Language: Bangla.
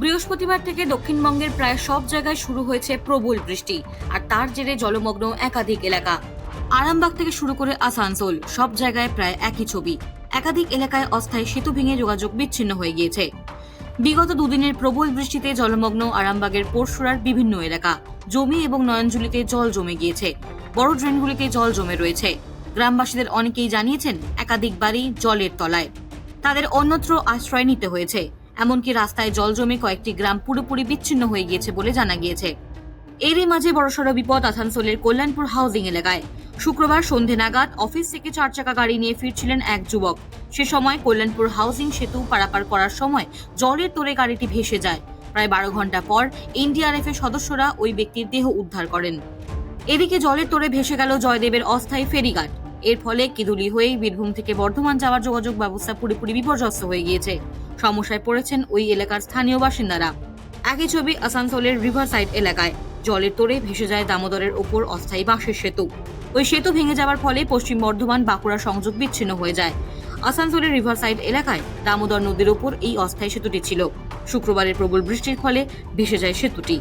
বৃহস্পতিবার থেকে দক্ষিণবঙ্গের প্রায় সব জায়গায় শুরু হয়েছে প্রবল বৃষ্টি, আর তার জেরে জলমগ্ন একাধিক এলাকা। আরামবাগ থেকে শুরু করে আসানসোল, সব জায়গায় প্রায় একই ছবি। একাধিক এলাকায় অস্থায়ী সেতু ভেঙে যোগাযোগ বিচ্ছিন্ন হয়ে গিয়েছে। বিগত দুদিনের প্রবল বৃষ্টিতে জলমগ্ন আরামবাগের পরশুরার বিভিন্ন এলাকা। জমি এবং নয়নজুলিতে জল জমে গিয়েছে। বড় ড্রেনগুলিতে জল জমে রয়েছে। গ্রামবাসীদের অনেকেই জানিয়েছেন একাধিক বাড়ি জলের তলায়। তাদের অন্যত্র আশ্রয় নিতে হয়েছে। এমনকি রাস্তায় জল জমে কয়েকটি গ্রাম পুরোপুরি বিচ্ছিন্ন হয়ে গিয়েছে বলে জানা গিয়েছে। এরই মাঝে বড়সড় বিপদ আসানসোলের কল্যাণপুর হাউজিং এলাকায়। শুক্রবার সন্ধে নাগাদ অফিস থেকে চার চাকা গাড়ি নিয়ে ফিরছিলেন এক যুবক। সে সময় কল্যাণপুর হাউজিং সেতু পারাপার করার সময় জলের তোরে গাড়িটি ভেসে যায়। প্রায় বারো ঘণ্টা পর এনডিআরএফ এর সদস্যরা ওই ব্যক্তির দেহ উদ্ধার করেন। এদিকে জলের তোরে ভেসে গেল জয়দেবের অস্থায়ী ফেরিঘাট। এর ফলে কিদুলি হয়ে বীরভূম থেকে বর্ধমান যাওয়ার যোগাযোগ ব্যবস্থা পুরোপুরি বিপর্যস্ত হয়ে গিয়েছে। সমস্যায় পড়েছেন ওই এলাকার স্থানীয় বাসিন্দারা। একই ছবি আসানসোলের রিভার সাইড এলাকায়। জলের তোরে ভেসে যায় দামোদরের ওপর অস্থায়ী বাঁশের সেতু। ওই সেতু ভেঙে যাওয়ার ফলে পশ্চিম বর্ধমান বাঁকুড়া সংযোগ বিচ্ছিন্ন হয়ে যায়। আসানসোলের রিভার সাইড এলাকায় দামোদর নদীর ওপর এই অস্থায়ী সেতুটি ছিল। শুক্রবারের প্রবল বৃষ্টির ফলে ভেসে যায় সেতুটি।